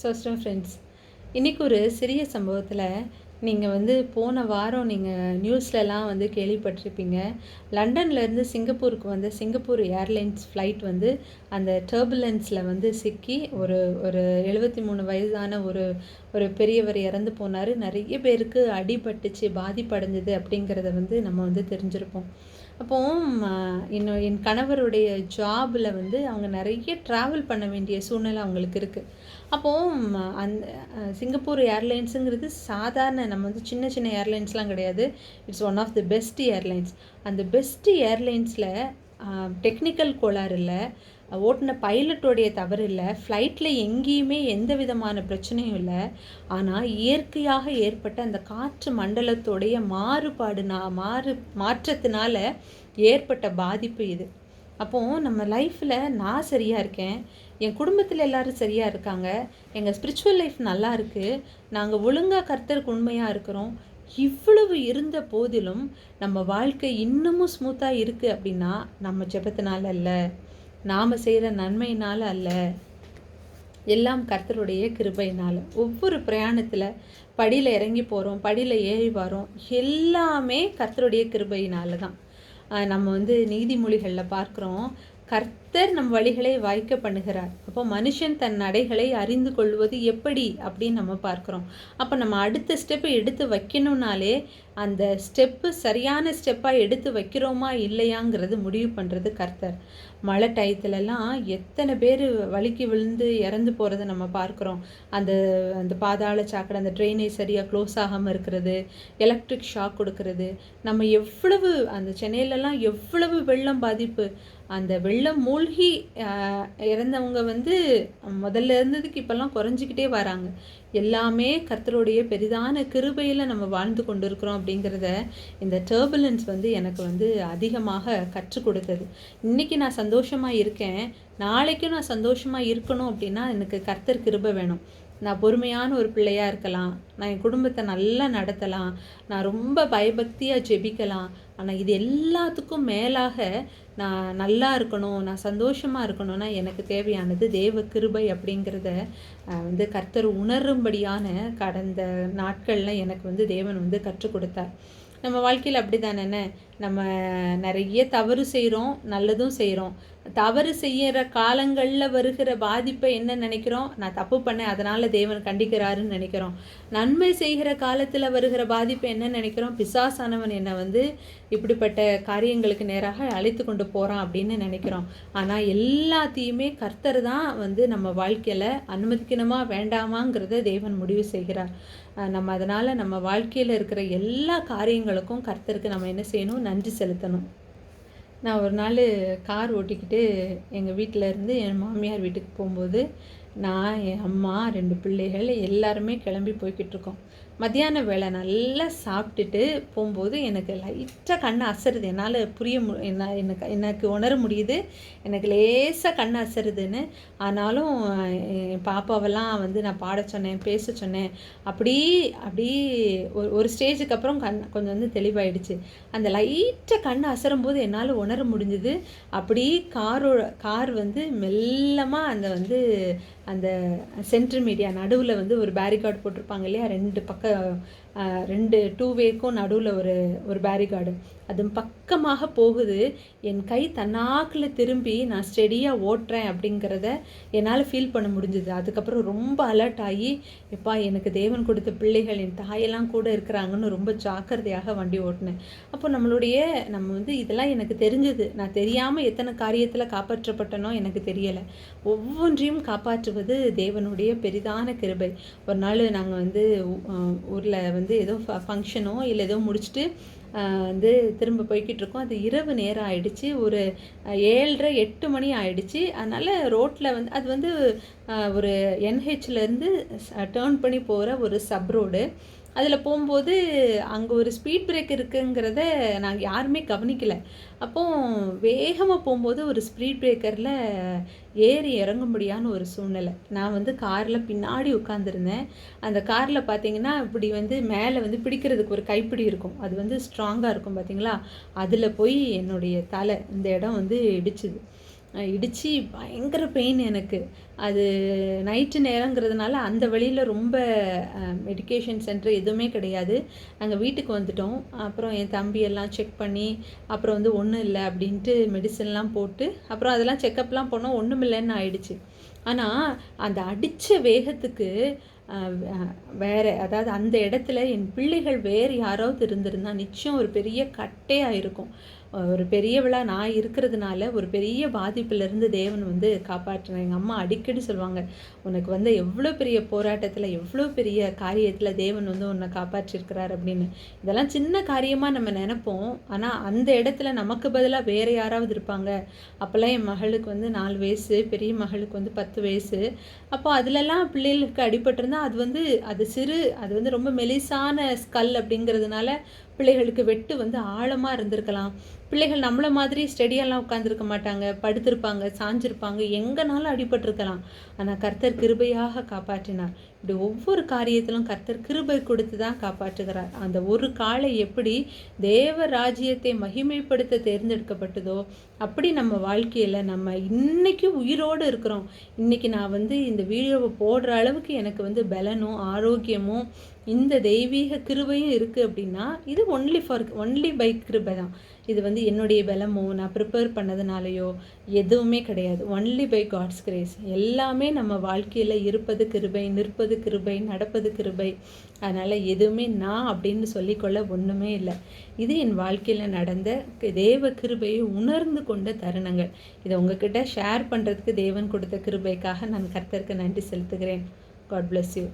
சோஸ்டம் friends இன்றைக்கி ஒரு சிறிய சம்பவத்தில் நீங்கள் வந்து போன வாரம் நீங்கள் நியூஸ்லலாம் வந்து கேள்விப்பட்டிருப்பீங்க. லண்டன்லேருந்து சிங்கப்பூருக்கு வந்து சிங்கப்பூர் ஏர்லைன்ஸ் ஃப்ளைட் வந்து அந்த டர்புலன்ஸில் வந்து சிக்கி ஒரு ஒரு எழுபத்தி மூணு வயதான ஒரு ஒரு பெரியவர் இறந்து போனார். நிறைய பேருக்கு அடிபட்டுச்சு பாதிப்படைஞ்சது அப்படிங்கிறத வந்து நம்ம வந்து தெரிஞ்சிருப்போம். அப்போ என்னோட என் கணவருடைய ஜாபில் வந்து அவங்க நிறைய ட்ராவல் பண்ண வேண்டிய சூழ்நிலை அவங்களுக்கு இருக்குது அப்போது அந்த சிங்கப்பூர் ஏர்லைன்ஸுங்கிறது சாதாரண நம்ம வந்து சின்ன சின்ன ஏர்லைன்ஸ்லாம் கிடையாது. It's one of the best airlines அந்த பெஸ்ட் ஏர்லைன்ஸில் டெக்னிக்கல் கோளாறு இல்லை. ஓட்டின பைலட்டோடைய தவறு இல்லை. ஃப்ளைட்டில் எங்கேயுமே எந்த விதமான பிரச்சனையும் இல்லை. ஆனால் இயற்கையாக ஏற்பட்ட அந்த காற்று மண்டலத்தோடைய மாறுபாடு நான் மாறு மாற்றத்தினால ஏற்பட்ட பாதிப்பு இது. அப்போது நம்ம லைஃப்பில் நான் சரியாக இருக்கேன். என் குடும்பத்தில் எல்லோரும் சரியாக இருக்காங்க. எங்கள் ஸ்பிரிச்சுவல் லைஃப் நல்லா இருக்குது நாங்கள் ஒழுங்காக கர்த்தருக்கு உண்மையாக இருக்கிறோம். இவ்வளவு இருந்த போதிலும் நம்ம வாழ்க்கை இன்னமும் ஸ்மூத்தாக இருக்குது அப்படின்னா நம்ம ஜெபத்தினால அல்ல. நாம் செய்கிற நன்மையினால் அல்ல. எல்லாம் கர்த்தருடைய கிருபையினால். ஒவ்வொரு பிரயாணத்தில் படியில் இறங்கி போகிறோம் படியில் ஏறி வரோம் எல்லாமே கர்த்தருடைய கிருபையினால தான் நம்ம வந்து நீதிமொழிகளில் பார்க்குறோம். கர்த்தர் நம் வழிகளை வாய்க்க பண்ணுகிறார். அப்போ மனுஷன் தன் நடைகளை அறிந்து கொள்வது எப்படி அப்படின்னு நம்ம பார்க்குறோம். அப்போ நம்ம அடுத்த ஸ்டெப்பு எடுத்து வைக்கணும்னாலே அந்த ஸ்டெப்பு சரியான ஸ்டெப்பாக எடுத்து வைக்கிறோமா இல்லையாங்கிறது முடிவு பண்ணுறது கர்த்தர். மழை டயத்துலலாம் எத்தனை பேர் வலிக்கு விழுந்து இறந்து போகிறத நம்ம பார்க்குறோம். அந்த அந்த பாதாள சாக்கடை அந்த ட்ரெயினேஜ் சரியாக க்ளோஸ் ஆகாமல் இருக்கிறது எலக்ட்ரிக் ஷாக் கொடுக்கறது. நம்ம எவ்வளவு அந்த சென்னையிலலாம் எவ்வளவு வெள்ளம் பாதிப்பு. அந்த வெள்ளம் மூழ்கி இறந்தவங்க வந்து முதல்ல இருந்ததுக்கு இப்போல்லாம் குறைஞ்சிக்கிட்டே வராங்க. எல்லாமே கர்த்தருடைய பெரிதான கிருபையில் நம்ம வாழ்ந்து கொண்டு இருக்கிறோம் அப்படிங்கிறத இந்த டர்புலன்ஸ் வந்து எனக்கு வந்து அதிகமாக கற்றுக் கொடுத்தது. இன்றைக்கி நான் சந்தோஷமாக இருக்கேன். நாளைக்கும் நான் சந்தோஷமாக இருக்கணும் அப்படின்னா எனக்கு கர்த்தர் கிருபை வேணும். நான் பொறுமையான ஒரு பிள்ளையாக இருக்கலாம். நான் என் குடும்பத்தை நல்லா நடத்தலாம். நான் ரொம்ப பயபக்தியாக ஜெபிக்கலாம். ஆனால் இது எல்லாத்துக்கும் மேலாக நான் நல்லா இருக்கணும். நான் சந்தோஷமாக இருக்கணும்னா எனக்கு தேவையானது தேவ கிருபை அப்படிங்கிறத வந்து கர்த்தர் உணரும்படியான கடந்த நாட்களில் எனக்கு வந்து தேவன் வந்து கற்றுக் கொடுத்தார். நம்ம வாழ்க்கையில் அப்படி தானே நம்ம நிறைய தவறு செய்கிறோம் நல்லதும் செய்கிறோம் தவறு செய்கிற காலங்களில் வருகிற பாதிப்பை என்ன நினைக்கிறோம்? நான் தப்பு பண்ணேன் அதனால் தேவன் கண்டிக்கிறாருன்னு நினைக்கிறோம். நன்மை செய்கிற காலத்தில் வருகிற பாதிப்பை என்ன நினைக்கிறோம்? பிசாசானவன் என்னை வந்து இப்படிப்பட்ட காரியங்களுக்கு நேராக அழைத்து கொண்டு போகிறான் அப்படின்னு நினைக்கிறோம். ஆனால் எல்லாத்தையுமே கர்த்தர் தான் வந்து நம்ம வாழ்க்கையில் அனுமதிக்கணுமா வேண்டாமாங்கிறத தேவன் முடிவு செய்கிறார். நம்ம அதனால் நம்ம வாழ்க்கையில் இருக்கிற எல்லா காரியங்களுக்கும் கர்த்தருக்கு நம்ம என்ன செய்யணும்? நன்றி செலுத்தணும். நான் ஒரு நாள் கார் ஓட்டிக்கிட்டு எங்கள் வீட்டில் இருந்து என் மாமியார் வீட்டுக்கு போகும்போது நான் என் அம்மா ரெண்டு பிள்ளைகள் எல்லாருமே கிளம்பி போய்கிட்டு இருக்கோம். மத்தியான வேலை நல்லா சாப்பிட்டுட்டு போகும்போது எனக்கு லைட்டாக கண் அசருது. என்னால் புரிய மு என்ன எனக்கு எனக்கு உணர முடியுது. எனக்கு லேசாக கண் அசருதுன்னு. ஆனாலும் என் பாப்பாவெல்லாம் வந்து நான் பாட சொன்னேன் பேச சொன்னேன். அப்படி அப்படி ஒரு ஒரு ஸ்டேஜுக்கு அப்புறம் கண் கொஞ்சம் வந்து தெளிவாயிடுச்சு. அந்த லைட்டாக கண் அசரும் போது என்னால் உணர முடிஞ்சுது. அப்படி காரோட கார் வந்து மெல்லமாக அந்த வந்து அந்த சென்ட்ரல் மீடியா நடுவில் வந்து ஒரு பேரிகார்டு போட்டிருப்பாங்க இல்லையா? ரெண்டு பக்கம். 哎哟 ரெண்டு டூ வேக்கும் நடுவில் ஒரு ஒரு பேரிகார்டு அது பக்கமாக போகுது. என் கை தன்னாக்கில் திரும்பி நான் ஸ்டெடியாக ஓட்டுறேன் அப்படிங்கிறத என்னால் ஃபீல் பண்ண முடிஞ்சுது. அதுக்கப்புறம் ரொம்ப அலர்ட் ஆகி எப்பா எனக்கு தேவன் கொடுத்த பிள்ளைகள் என் தாயெல்லாம் கூட இருக்கிறாங்கன்னு ரொம்ப ஜாக்கிரதையாக வண்டி ஓட்டினேன். அப்போ நம்மளுடைய நம்ம வந்து இதெல்லாம் எனக்கு தெரிஞ்சது. நான் தெரியாமல் எத்தனை காரியத்தில் காப்பாற்றப்பட்டனோ எனக்கு தெரியலை. ஒவ்வொன்றையும் காப்பாற்றுவது தேவனுடைய பெரிதான கிருபை. ஒரு நாள் நாங்கள் வந்து ஊரில் வந்து வந்து ஏதோ ஃபங்க்ஷனோ இல்லை ஏதோ முடிச்சுட்டு வந்து திரும்ப போய்கிட்டு இருக்கோம் அது இரவு நேரம் ஆயிடுச்சு. ஒரு ஏழரை எட்டு மணி ஆயிடுச்சு. அதனால் ரோட்டில் வந்து அது வந்து ஒரு என்ஹெச்லேருந்து டேர்ன் பண்ணி போகிற ஒரு சப் ரோடு அதில் போகும்போது அங்கே ஒரு ஸ்பீட் பிரேக் இருக்குங்கிறத நாங்கள் யாருமே கவனிக்கலை. அப்போ வேகமாக போகும்போது ஒரு ஸ்பீட் பிரேக்கரில் ஏறி இறங்க முடியான்னு ஒரு சூழ்நிலை. நான் வந்து காரில் பின்னாடி உட்காந்துருந்தேன் அந்த காரில் பார்த்தீங்கன்னா இப்படி வந்து மேலே வந்து பிடிக்கிறதுக்கு ஒரு கைப்பிடி இருக்கும். அது வந்து ஸ்ட்ராங்காக இருக்கும் பார்த்தீங்களா அதில் போய் என்னுடைய தலை இந்த இடம் வந்து இடிச்சுது. இடித்து பயங்கர பெயின் எனக்கு. அது நைட்டு நேரங்கிறதுனால அந்த வழியில் ரொம்ப மெடிக்கேஷன் சென்டர் எதுவுமே கிடையாது. நாங்கள் வீட்டுக்கு வந்துட்டோம். அப்புறம் என் தம்பி எல்லாம் செக் பண்ணி அப்புறம் வந்து ஒன்றும் இல்லை அப்படின்ட்டு மெடிசன்லாம் போட்டு அப்புறம் அதெல்லாம் செக்கப்லாம் போனோம் ஒன்றும் இல்லைன்னு ஆயிடுச்சு. ஆனால் அந்த அடித்த வேகத்துக்கு வேறு அதாவது அந்த இடத்துல என் பிள்ளைகள் வேறு யாராவது இருந்திருந்தால் நிச்சயம் ஒரு பெரிய கட்டையாக இருக்கும். ஒரு பெரியவளா நான் இருக்கிறதுனால ஒரு பெரிய பாதிப்புலேருந்து தேவன் வந்து காப்பாற்றினேன் எங்கள் அம்மா அடிக்கடி சொல்லுவாங்க உனக்கு வந்து எவ்வளோ பெரிய போராட்டத்தில் எவ்வளோ பெரிய காரியத்தில் தேவன் வந்து உன்னை காப்பாற்றிருக்கிறார் அப்படின்னு. இதெல்லாம் சின்ன காரியமாக நம்ம நினைப்போம். ஆனால் அந்த இடத்துல நமக்கு பதிலாக வேறு யாராவது இருப்பாங்க. அப்போல்லாம் என் மகளுக்கு வந்து நாலு வயசு பெரிய மகளுக்கு வந்து பத்து வயசு. அப்போ அதிலெல்லாம் பிள்ளைகளுக்கு அடிபட்டிருந்தால் அது வந்து அது சிறு அது வந்து ரொம்ப மெலிசான ஸ்கல் அப்படிங்கிறதுனால பிள்ளைகளுக்கு வெட்டு வந்து ஆழமாக இருந்திருக்கலாம். பிள்ளைகள் நம்மளை மாதிரி ஸ்டெடியெல்லாம் உட்காந்துருக்க மாட்டாங்க. படுத்திருப்பாங்க சாஞ்சிருப்பாங்க எங்கேனாலும் அடிபட்டிருக்கலாம். ஆனால் கர்த்தர் கிருபையாக காப்பாற்றினார். இப்படி ஒவ்வொரு காரியத்திலும் கர்த்தர் கிருபை கொடுத்து தான் காப்பாற்றுகிறார். அந்த ஒரு காலை எப்படி தேவ ராஜ்யத்தை மகிமைப்படுத்த தேர்ந்தெடுக்கப்பட்டதோ அப்படி நம்ம வாழ்க்கையில் நம்ம இன்னைக்கு உயிரோடு இருக்கிறோம். இன்னைக்கு நான் வந்து இந்த வீடியோவை போடுற அளவுக்கு எனக்கு வந்து பலனும் ஆரோக்கியமும் இந்த தெய்வீக கிருபையும் இருக்குது அப்படின்னா இது ஒன்லி ஃபார் ஒன்லி பை கிருபை தான். இது வந்து என்னுடைய பலமோ நான் ப்ரிப்பேர் பண்ணதுனாலையோ எதுவுமே கிடையாது. ஒன்லி பை காட்ஸ் கிரேஸ் எல்லாமே நம்ம வாழ்க்கையில் இருப்பது கிருபை நிற்பது கிருபை நடப்பது கிருபை. அதனால் எதுவுமே நான் அப்படின்னு சொல்லிக்கொள்ள ஒன்றுமே இல்லை. இது என் வாழ்க்கையில் நடந்த தேவ கிருபையை உணர்ந்து கொண்ட தருணங்கள். இதை உங்ககிட்ட ஷேர் பண்ணுறதுக்கு தேவன் கொடுத்த கிருபைக்காக நான் கர்த்தருக்கு நன்றி செலுத்துகிறேன். God bless you